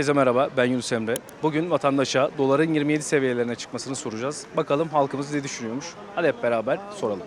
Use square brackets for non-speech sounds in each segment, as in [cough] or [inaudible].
Herkese merhaba, ben Yunus Emre. Bugün vatandaşa doların 27 seviyelerine çıkmasını soracağız. Bakalım halkımız ne düşünüyormuş? Hadi hep beraber soralım.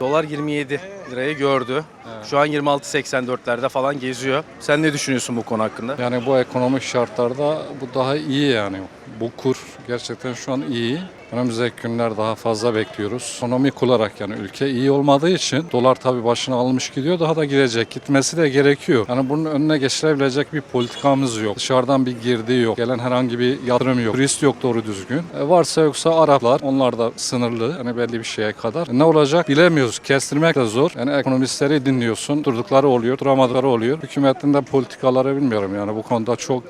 Dolar 27 lirayı gördü. Şu an 26.84'lerde falan geziyor. Sen ne düşünüyorsun bu konu hakkında? Yani bu ekonomik şartlarda bu daha iyi yani. Bu kur gerçekten şu an iyi. Önümüzdeki günler daha fazla bekliyoruz. Ekonomik olarak yani ülke iyi olmadığı için dolar tabii başına almış gidiyor. Daha da gidecek. Gitmesi de gerekiyor. Yani bunun önüne geçirebilecek bir politikamız yok. Dışarıdan bir girdi yok. Gelen herhangi bir yatırım yok. Turist yok doğru düzgün. E varsa yoksa Araplar. Onlar da sınırlı. Yani belli bir şeye kadar. E ne olacak bilemiyoruz. Kestirmek de zor. Yani ekonomistleri dinliyorsun. Durdukları oluyor, duramadıkları oluyor. Hükümetin de politikaları bilmiyorum yani bu konuda çok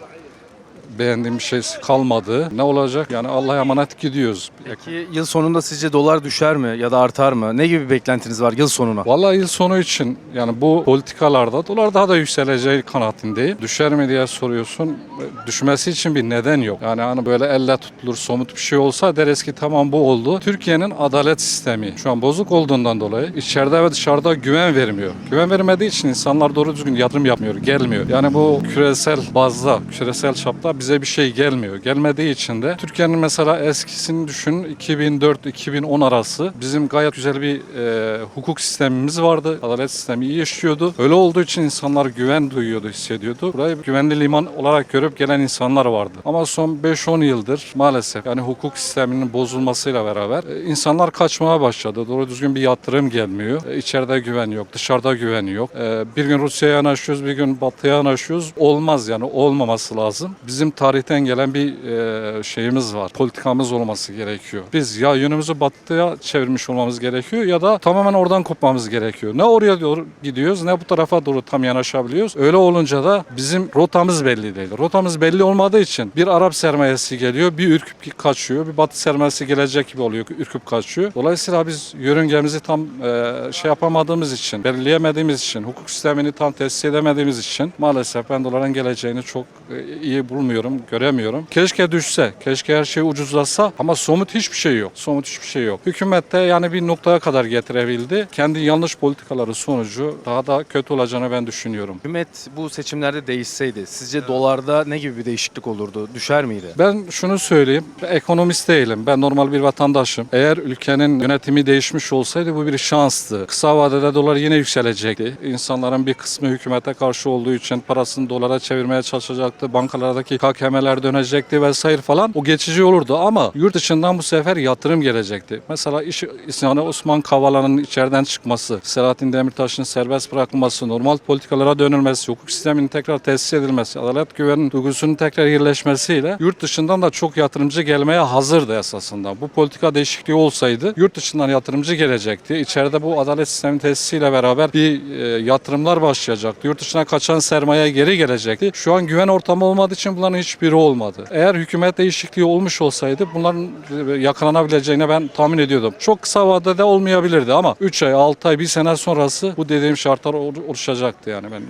beğendiğim bir şey kalmadı. Ne olacak? Yani Allah'a emanet gidiyoruz. Peki yıl sonunda sizce dolar düşer mi ya da artar mı? Ne gibi bir beklentiniz var yıl sonuna? Vallahi yıl sonu için yani bu politikalarda dolar daha da yükseleceği kanaatindeyim. Düşer mi diye soruyorsun. Düşmesi için bir neden yok. Yani hani böyle elle tutulur somut bir şey olsa deriz ki tamam bu oldu. Türkiye'nin adalet sistemi şu an bozuk olduğundan dolayı içeride ve dışarıda güven vermiyor. Güven vermediği için insanlar doğru düzgün yatırım yapmıyor, gelmiyor. Yani bu küresel bazda, küresel çapta bize bir şey gelmiyor. Gelmediği için de Türkiye'nin mesela eskisini düşün 2004-2010 arası bizim gayet güzel bir e, hukuk sistemimiz vardı. Adalet sistemi iyi işliyordu. Öyle olduğu için insanlar güven duyuyordu, hissediyordu. Burayı güvenli liman olarak görüp gelen insanlar vardı. Ama son 5-10 yıldır maalesef yani hukuk sisteminin bozulmasıyla beraber e, insanlar kaçmaya başladı. Doğru düzgün bir yatırım gelmiyor. E, içeride güven yok, dışarıda güven yok. E, bir gün Rusya'ya yanaşıyoruz, bir gün Batı'ya yanaşıyoruz. Olmaz yani olmaması lazım. Bizim tarihten gelen bir e, şeyimiz var. Politikamız olması gerekiyor. Biz ya yönümüzü batıya çevirmiş olmamız gerekiyor ya da tamamen oradan kopmamız gerekiyor. Ne oraya doğru gidiyoruz ne bu tarafa doğru tam yanaşabiliyoruz. Öyle olunca da bizim rotamız belli değil. Rotamız belli olmadığı için bir Arap sermayesi geliyor, bir ürküp kaçıyor, bir Batı sermayesi gelecek gibi oluyor, ürküp kaçıyor. Dolayısıyla biz yörüngemizi tam e, şey yapamadığımız için, belirleyemediğimiz için, hukuk sistemini tam tesis edemediğimiz için maalesef ben doların geleceğini çok e, iyi bulmuyorum, göremiyorum. Keşke düşse, keşke her şey ucuzlasa ama somut hiçbir şey yok. Somut hiçbir şey yok. Hükümet de yani bir noktaya kadar getirebildi. Kendi yanlış politikaları sonucu daha da kötü olacağını ben düşünüyorum. Hükümet bu seçimlerde değişseydi sizce dolarda ne gibi bir değişiklik olurdu? Düşer miydi? Ben şunu söyleyeyim, ekonomist değilim. Ben normal bir vatandaşım. Eğer ülkenin yönetimi değişmiş olsaydı bu bir şanstı. Kısa vadede dolar yine yükselecekti. İnsanların bir kısmı hükümete karşı olduğu için parasını dolara çevirmeye çalışacaktı. Bankalardaki KKM'ler dönecekti vesaire falan. O geçici olurdu ama yurt dışından bu sefer yatırım gelecekti. Mesela iş isyanı Osman Kavala'nın içeriden çıkması, Selahattin Demirtaş'ın serbest bırakılması, normal politikalara dönülmesi, hukuk sisteminin tekrar tesis edilmesi, adalet güven duygusunun tekrar yerleşmesiyle yurt dışından da çok yatırımcı gelmeye hazırdı esasında. Bu politika değişikliği olsaydı yurt dışından yatırımcı gelecekti. İçeride bu adalet sistemi tesisiyle beraber bir e, yatırımlar başlayacaktı. Yurt dışına kaçan sermaye geri gelecekti. Şu an güven ortamı olmadığı için bunların hiçbiri olmadı. Eğer hükümet değişikliği olmuş olsaydı bunların e, yakalanabileceğini ben tahmin ediyordum. Çok kısa vadede olmayabilirdi ama 3 ay, 6 ay, 1 sene sonrası bu dediğim şartlar ol- oluşacaktı yani ben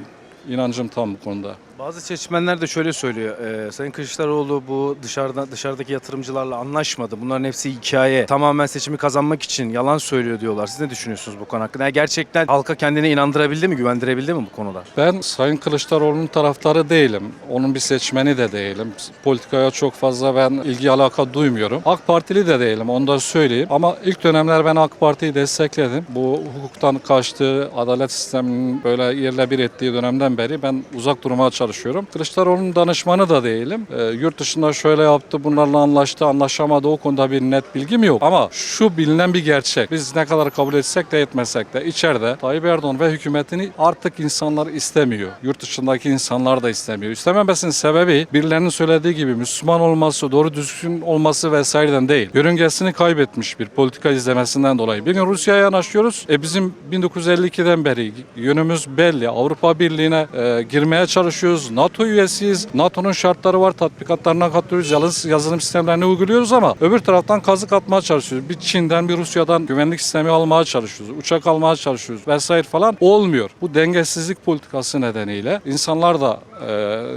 inancım tam bu konuda. Bazı seçmenler de şöyle söylüyor. E, Sayın Kılıçdaroğlu bu dışarıda dışarıdaki yatırımcılarla anlaşmadı. Bunların hepsi hikaye. Tamamen seçimi kazanmak için yalan söylüyor diyorlar. Siz ne düşünüyorsunuz bu konu hakkında? Yani gerçekten halka kendine inandırabildi mi, güvendirebildi mi bu konular? Ben Sayın Kılıçdaroğlu'nun taraftarı değilim. Onun bir seçmeni de değilim. Politikaya çok fazla ben ilgi alaka duymuyorum. AK Partili de değilim onu da söyleyeyim. Ama ilk dönemler ben AK Parti'yi destekledim. Bu hukuktan kaçtığı, adalet sisteminin böyle yerle bir ettiği dönemden beri ben uzak durmaya çalışıyorum. Kılıçdaroğlu'nun danışmanı da değilim. Ee, yurt dışında şöyle yaptı, bunlarla anlaştı, anlaşamadı o konuda bir net bilgim yok. Ama şu bilinen bir gerçek. Biz ne kadar kabul etsek de etmesek de içeride Tayyip Erdoğan ve hükümetini artık insanlar istemiyor. Yurt dışındaki insanlar da istemiyor. İstememesinin sebebi birilerinin söylediği gibi Müslüman olması, doğru düzgün olması vesaireden değil. Yörüngesini kaybetmiş bir politika izlemesinden dolayı. Bir gün Rusya'ya yanaşıyoruz. E bizim 1952'den beri yönümüz belli. Avrupa Birliği'ne e, girmeye çalışıyoruz. NATO üyesiyiz. NATO'nun şartları var. Tatbikatlarına katılıyoruz. Yazılım, sistemlerini uyguluyoruz ama öbür taraftan kazık atmaya çalışıyoruz. Bir Çin'den bir Rusya'dan güvenlik sistemi almaya çalışıyoruz. Uçak almaya çalışıyoruz vesaire falan. Olmuyor. Bu dengesizlik politikası nedeniyle insanlar da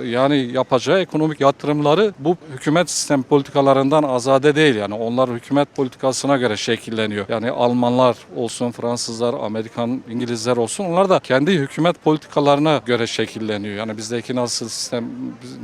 yani yapacağı ekonomik yatırımları bu hükümet sistem politikalarından azade değil. Yani onlar hükümet politikasına göre şekilleniyor. Yani Almanlar olsun, Fransızlar, Amerikan, İngilizler olsun onlar da kendi hükümet politikalarına göre şekilleniyor. Yani bizdeki nasıl sistem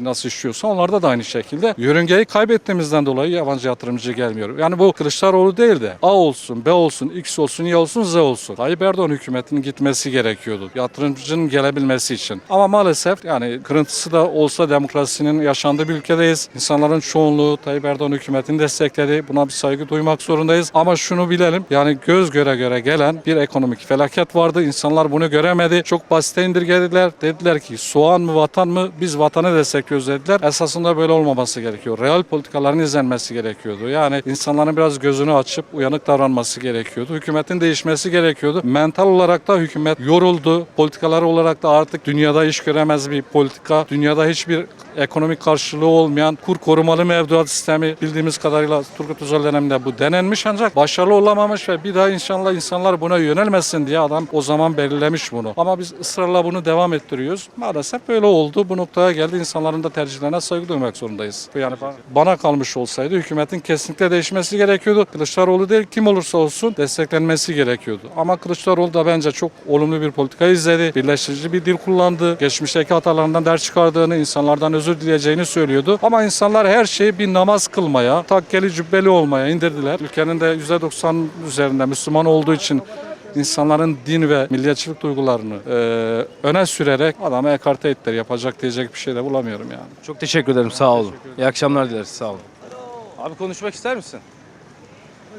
nasıl işliyorsa onlarda da aynı şekilde. Yörüngeyi kaybettiğimizden dolayı yabancı yatırımcı gelmiyor. Yani bu Kılıçdaroğlu değil de A olsun, B olsun, X olsun, Y olsun, Z olsun. Tayyip Erdoğan hükümetinin gitmesi gerekiyordu. Yatırımcının gelebilmesi için. Ama maalesef yani kırıntısı da olsa demokrasinin yaşandığı bir ülkedeyiz. İnsanların çoğunluğu Tayyip Erdoğan hükümetini destekledi. Buna bir saygı duymak zorundayız. Ama şunu bilelim. Yani göz göre göre gelen bir ekonomik felaket vardı. İnsanlar bunu göremedi. Çok basite indirgediler. Dediler ki soğan mı vatan mı? Biz vatanı destekliyoruz dediler. Esasında böyle olmaması gerekiyor. Real politikaların izlenmesi gerekiyordu. Yani insanların biraz gözünü açıp uyanık davranması gerekiyordu. Hükümetin değişmesi gerekiyordu. Mental olarak da hükümet yoruldu. Politikalar olarak da artık dünyada iş göremez bir politika. Dünyada hiçbir ekonomik karşılığı olmayan kur korumalı mevduat sistemi bildiğimiz kadarıyla Turgut Özal döneminde bu denenmiş ancak başarılı olamamış ve bir daha inşallah insanlar buna yönelmesin diye adam o zaman belirlemiş bunu. Ama biz ısrarla bunu devam ettiriyoruz. Maalesef böyle oldu. Bu noktaya geldi. İnsanların da tercihlerine saygı duymak zorundayız. Yani ba- bana kalmış olsaydı hükümetin kesinlikle değişmesi gerekiyordu. Kılıçdaroğlu değil kim olursa olsun desteklenmesi gerekiyordu. Ama Kılıçdaroğlu da bence çok olumlu bir politika izledi. Birleştirici bir dil kullandı. Geçmişteki hatalarından ders çıkardığını, insanlardan özür dileyeceğini söylüyordu. Ama insanlar her şeyi bir namaz kılmaya, takkeli cübbeli olmaya indirdiler. Ülkenin de %90 üzerinde Müslüman olduğu için insanların din ve milliyetçilik duygularını e, öne sürerek adamı ekarte ettiler. Yapacak diyecek bir şey de bulamıyorum yani. Çok teşekkür ederim. Sağ olun. İyi akşamlar dileriz. Sağ olun. Abi konuşmak ister misin?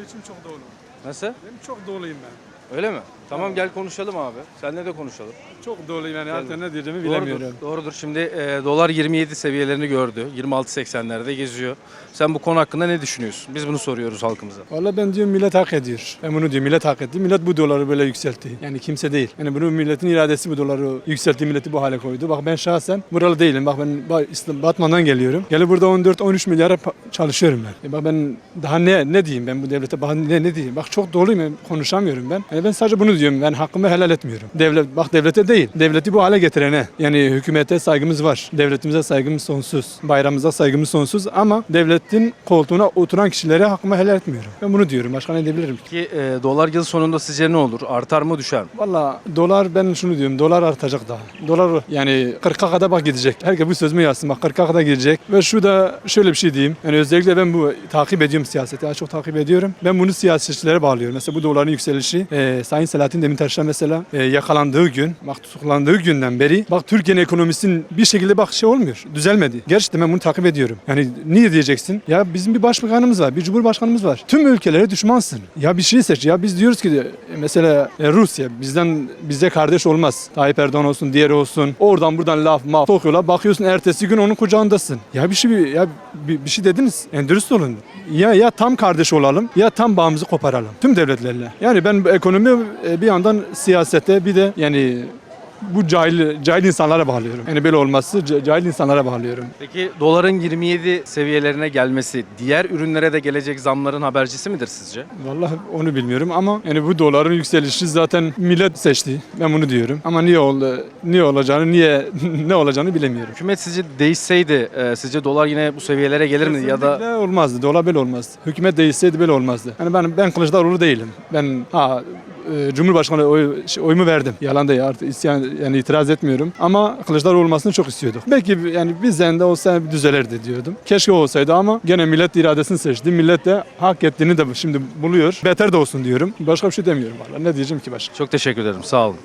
İçim çok dolu. Nasıl? Benim çok doluyum ben. Öyle mi? Tamam gel konuşalım abi. Seninle de konuşalım. Çok doluyum yani artık ne diyeceğimi Doğrudur. bilemiyorum. Doğrudur. Şimdi e, dolar 27 seviyelerini gördü. 26.80'lerde geziyor. Sen bu konu hakkında ne düşünüyorsun? Biz bunu soruyoruz halkımıza. Valla ben diyorum millet hak ediyor. Ben bunu diyorum millet hak etti. Millet bu doları böyle yükseltti. Yani kimse değil. Yani bunu milletin iradesi bu doları yükseltti. Milleti bu hale koydu. Bak ben şahsen buralı değilim. Bak ben Batman'dan geliyorum. Gelip burada 14-13 milyara çalışıyorum ben. E bak ben daha ne ne diyeyim ben bu devlete bak ne ne diyeyim. Bak çok doluyum konuşamıyorum ben. Yani ben sadece bunu diyorum. Ben hakkımı helal etmiyorum. Devlet bak devlete değil. Devleti bu hale getirene. Yani hükümete saygımız var. Devletimize saygımız sonsuz. Bayrağımıza saygımız sonsuz ama devletin koltuğuna oturan kişilere hakkımı helal etmiyorum. Ben bunu diyorum. Başka ne diyebilirim ki? Ki e, dolar yıl sonunda sizce ne olur? Artar mı düşer mi? Valla dolar ben şunu diyorum. Dolar artacak daha. Dolar yani 40'a kadar bak gidecek. Herkes bu sözümü yazsın. Bak 40'a kadar gidecek. Ve şu da şöyle bir şey diyeyim. Yani özellikle ben bu takip ediyorum siyaseti. Ya çok takip ediyorum. Ben bunu siyasetçilere bağlıyorum. Mesela bu doların yükselişi. E, Sayın Selahattin Demirtaş'la mesela e, yakalandığı gün, bak tutuklandığı günden beri bak Türkiye'nin ekonomisinin bir şekilde bak şey olmuyor. Düzelmedi. Gerçekten ben bunu takip ediyorum. Yani niye diyeceksin? Ya bizim bir başbakanımız var, bir cumhurbaşkanımız var. Tüm ülkelere düşmansın. Ya bir şey seç. Ya biz diyoruz ki de, mesela e, Rusya bizden bize kardeş olmaz. Tayyip Erdoğan olsun, diğeri olsun. Oradan buradan laf maf sokuyorlar. Bakıyorsun ertesi gün onun kucağındasın. Ya bir şey ya bir, bir şey dediniz. Yani olun. Ya ya tam kardeş olalım ya tam bağımızı koparalım. Tüm devletlerle. Yani ben bu ekonomi bir yandan siyasete bir de yani bu cahil, cahil insanlara bağlıyorum. Yani böyle olması ca- cahil insanlara bağlıyorum. Peki doların 27 seviyelerine gelmesi diğer ürünlere de gelecek zamların habercisi midir sizce? Vallahi onu bilmiyorum ama yani bu doların yükselişi zaten millet seçti. Ben bunu diyorum. Ama niye oldu, niye olacağını, niye [laughs] ne olacağını bilemiyorum. Hükümet sizce değişseydi e, sizce dolar yine bu seviyelere gelir mi ya da olmazdı. Dolar böyle olmazdı. Hükümet değişseydi böyle olmazdı. Yani ben ben Kılıçdaroğlu değilim. Ben ha e, Cumhurbaşkanı oy, şey, oyumu verdim. Yalan değil artık isyan yani itiraz etmiyorum. Ama Kılıçdaroğlu olmasını çok istiyorduk. Belki yani bizden de olsa düzelirdi diyordum. Keşke olsaydı ama gene millet iradesini seçti. Millet de hak ettiğini de şimdi buluyor. Beter de olsun diyorum. Başka bir şey demiyorum valla. Ne diyeceğim ki başka? Çok teşekkür ederim. Sağ olun.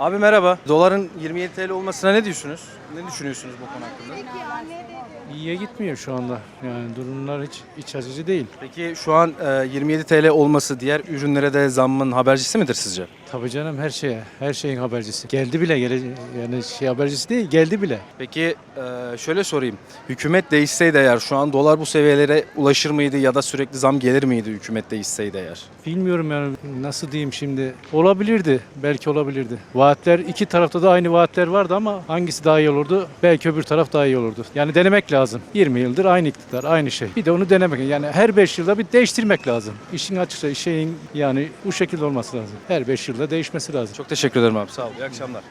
Abi merhaba. Doların 27 TL olmasına ne diyorsunuz? Ne düşünüyorsunuz bu konu hakkında? İyiye gitmiyor şu anda. Yani durumlar hiç iç açıcı değil. Peki şu an e, 27 TL olması diğer ürünlere de zammın habercisi midir sizce? Tabii canım her şeye, her şeyin habercisi. Geldi bile, gele, yani şey habercisi değil, geldi bile. Peki e, şöyle sorayım. Hükümet değişseydi eğer şu an dolar bu seviyelere ulaşır mıydı ya da sürekli zam gelir miydi hükümet değişseydi eğer? Bilmiyorum yani nasıl diyeyim şimdi. Olabilirdi, belki olabilirdi. Vaatler, iki tarafta da aynı vaatler vardı ama hangisi daha iyi olurdu? Belki öbür taraf daha iyi olurdu. Yani denemek lazım. 20 yıldır aynı iktidar, aynı şey. Bir de onu denemek. Yani her 5 yılda bir değiştirmek lazım. İşin açıkça şeyin yani bu şekilde olması lazım. Her 5 yılda değişmesi lazım. Çok teşekkür ederim abi. Sağ ol. İyi akşamlar.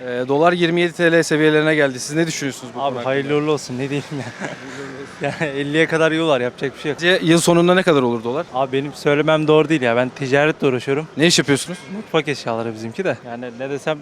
Ee, dolar 27 TL seviyelerine geldi. Siz ne düşünüyorsunuz bu konu Abi hakkında? hayırlı uğurlu olsun ne diyeyim ya. [laughs] yani 50'ye kadar yol var yapacak bir şey yok. Sizce yıl sonunda ne kadar olur dolar? Abi benim söylemem doğru değil ya ben ticaretle uğraşıyorum. Ne iş yapıyorsunuz? Mutfak eşyaları bizimki de. Yani ne desem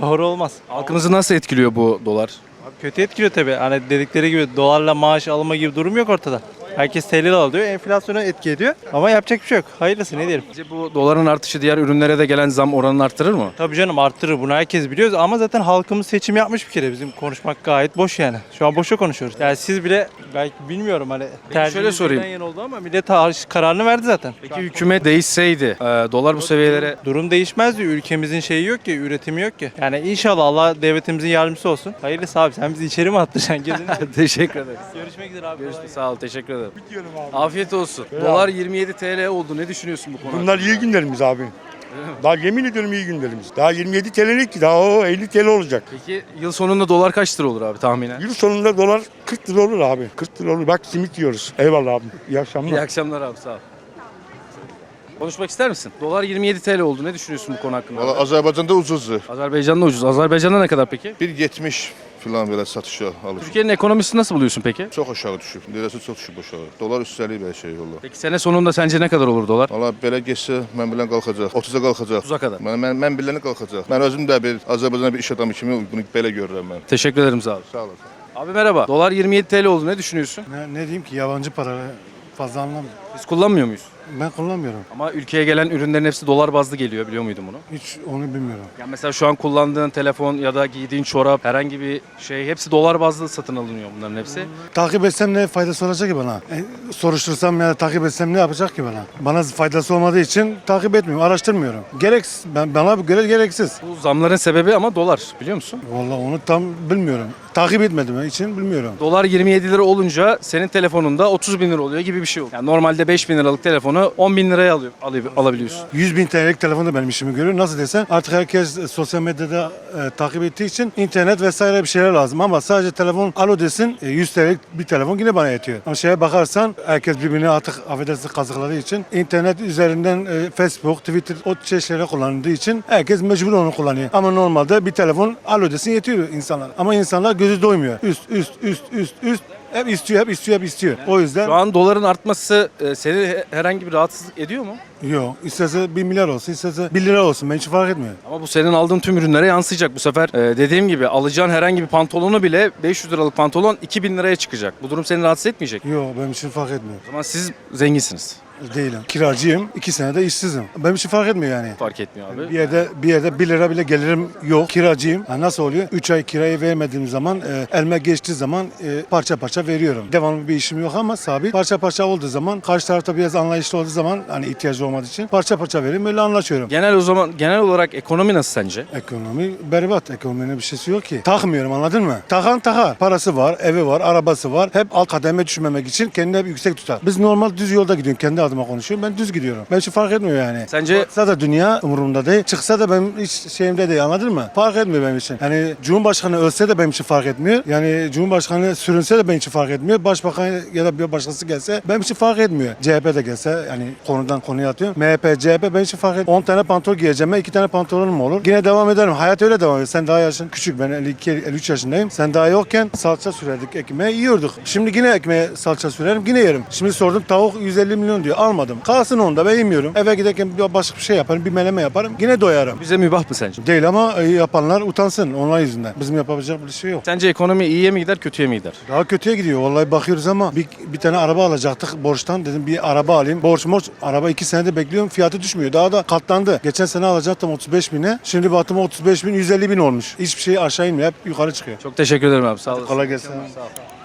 doğru olmaz. Halkımızı nasıl etkiliyor bu dolar? Abi kötü etkiliyor tabii. Hani dedikleri gibi dolarla maaş alma gibi durum yok ortada. Herkes TL alıyor. Enflasyona etki ediyor. Ama yapacak bir şey yok. Hayırlısı ne diyelim. Sizce bu doların artışı diğer ürünlere de gelen zam oranını arttırır mı? Tabii canım arttırır bunu herkes biliyoruz ama zaten halkımız seçim yapmış bir kere. Bizim konuşmak gayet boş yani. Şu an boşa konuşuyoruz. Yani siz bile belki bilmiyorum hani tercihiniz sorayım. bizden yana oldu ama millet kararını verdi zaten. Peki hükümet değişseydi e, dolar bu seviyelere Durum değişmezdi. Ülkemizin şeyi yok ki, üretimi yok ki. Yani inşallah Allah devletimizin yardımcısı olsun. Hayırlısı abi sen bizi içeri mi attıracaksın? [laughs] Teşekkür ederim. Görüşmek üzere abi. Görüşürüz. Sağ ol. Teşekkür ederim. Afiyet olsun. Dolar 27 TL oldu. Ne düşünüyorsun bu konu Bunlar iyi günlerimiz abi. Daha yemin ediyorum iyi günlerimiz. Daha 27 TL'lik ki daha o 50 TL olacak. Peki yıl sonunda dolar kaç lira olur abi tahminen? Yıl sonunda dolar 40 lira olur abi. 40 lira olur. Bak simit yiyoruz. Eyvallah abi. İyi akşamlar. İyi akşamlar abi sağ ol. Konuşmak ister misin? Dolar 27 TL oldu. Ne düşünüyorsun bu konu hakkında? Valla Azerbaycan'da ucuzdu. Azerbaycan'da ucuz. Azerbaycan'da ne kadar peki? 1.70 falan böyle satışa alır. Türkiye'nin ekonomisini nasıl buluyorsun peki? Çok aşağı düşüb. Lirası çok düşüb aşağı. Dolar üstəlik belə şey valla. Peki sene sonunda sence ne kadar olur dolar? Valla belə getsə mən bilən qalxacaq. 30-a qalxacaq. 30'a kadar. Mən, mən, mən biləni qalxacaq. Mən özüm də bir Azərbaycanda bir iş adamı kimi bunu belə görürəm mən. Teşekkür ederim sağ ol. Sağ olasın. Abi merhaba. Dolar 27 TL oldu. Ne düşünüyorsun? Ne, ne diyeyim ki yabancı para fazla anlamıyorum. Biz kullanmıyor muyuz? Ben kullanmıyorum. Ama ülkeye gelen ürünlerin hepsi dolar bazlı geliyor. Biliyor muydun bunu? Hiç onu bilmiyorum. Ya mesela şu an kullandığın telefon ya da giydiğin çorap herhangi bir şey hepsi dolar bazlı satın alınıyor bunların hepsi. Takip etsem ne faydası olacak ki bana? E, soruştursam ya da takip etsem ne yapacak ki bana? Bana faydası olmadığı için takip etmiyorum, araştırmıyorum. Gereksiz, ben, bana göre gereksiz. Bu zamların sebebi ama dolar biliyor musun? Vallahi onu tam bilmiyorum. Takip etmediğim için bilmiyorum. Dolar 27 lira olunca senin telefonunda 30 bin lira oluyor gibi bir şey oluyor. Yani normalde 5 bin liralık telefonu 10 bin liraya alıyor, alıyor- alabiliyorsun. 100 bin TL'lik telefon da benim işimi görüyor. Nasıl desem artık herkes e, sosyal medyada e, takip ettiği için internet vesaire bir şeyler lazım. Ama sadece telefon alo desin e, 100 TL'lik bir telefon yine bana yetiyor. Ama şeye bakarsan herkes birbirini artık affedersiniz kazıkladığı için internet üzerinden e, Facebook, Twitter o şeyler kullanıldığı için herkes mecbur onu kullanıyor. Ama normalde bir telefon alo desin yetiyor insanlar. Ama insanlar gözü doymuyor. Üst üst üst üst üst hep istiyor, hep istiyor, hep istiyor. O yüzden Şu an doların artması e, seni he- herhangi bir rahatsızlık ediyor mu? yok. İstese 1 milyar olsun, istese 1 lira olsun. Ben hiç fark etmiyor. Ama bu senin aldığın tüm ürünlere yansıyacak. Bu sefer e, dediğim gibi alacağın herhangi bir pantolonu bile 500 liralık pantolon 2000 liraya çıkacak. Bu durum seni rahatsız etmeyecek. Yok benim için fark etmiyor. O zaman siz zenginsiniz. Değilim. Kiracıyım. iki senede işsizim. Benim için fark etmiyor yani. Fark etmiyor abi. Bir yerde bir yerde 1 lira bile gelirim yok. Kiracıyım. Ha, nasıl oluyor? 3 ay kirayı vermediğim zaman e, elime geçtiği zaman e, parça parça veriyorum. Devamlı bir işim yok ama sabit. Parça parça olduğu zaman karşı tarafta biraz anlayışlı olduğu zaman hani ihtiyacı olmadığı için parça parça veriyorum. Öyle anlaşıyorum. Genel o zaman genel olarak ekonomi nasıl sence? Ekonomi berbat. Ekonominin bir şeysi yok ki. Takmıyorum anladın mı? Takan takar. Parası var, evi var, arabası var. Hep alt kademe düşmemek için kendini hep yüksek tutar. Biz normal düz yolda gidiyorum. Kendi adıma konuşuyorum. Ben düz gidiyorum. Ben hiç fark etmiyor yani. Sence Çıksa da dünya umurumda değil. Çıksa da benim hiç şeyimde değil anladın mı? Fark etmiyor benim için. Yani Cumhurbaşkanı ölse de benim için fark etmiyor. Yani Cumhurbaşkanı sürünse de benim için fark etmiyor. Başbakan ya da bir başkası gelse benim için fark etmiyor. CHP de gelse yani konudan konuya atıyorum. MHP, CHP benim için fark etmiyor. 10 tane pantol giyeceğim. 2 tane pantolonum olur? Yine devam ederim. Hayat öyle devam ediyor. Sen daha yaşın küçük. Ben 52, 53 yaşındayım. Sen daha yokken salça sürerdik ekmeğe yiyorduk. Şimdi yine ekmeğe salça sürerim. Yine yerim. Şimdi sordum tavuk 150 milyon diyor. Almadım. Kalsın onda ben yemiyorum. Eve giderken başka bir şey yaparım. Bir meleme yaparım. Yine doyarım. bize mübah mı sence? Değil ama e, yapanlar utansın onlar yüzünden. Bizim yapabilecek bir şey yok. Sence ekonomi iyiye mi gider kötüye mi gider? Daha kötüye gidiyor. Vallahi bakıyoruz ama bir, bir tane araba alacaktık borçtan. Dedim bir araba alayım. Borç borç. Araba iki senedir bekliyorum. Fiyatı düşmüyor. Daha da katlandı. Geçen sene alacaktım 35 bine. Şimdi baktım 35 bin 150 bin olmuş. Hiçbir şey aşağı inmiyor. Hep yukarı çıkıyor. Çok teşekkür ederim abi sağ olasın. Kolay gelsin. Eyvallah.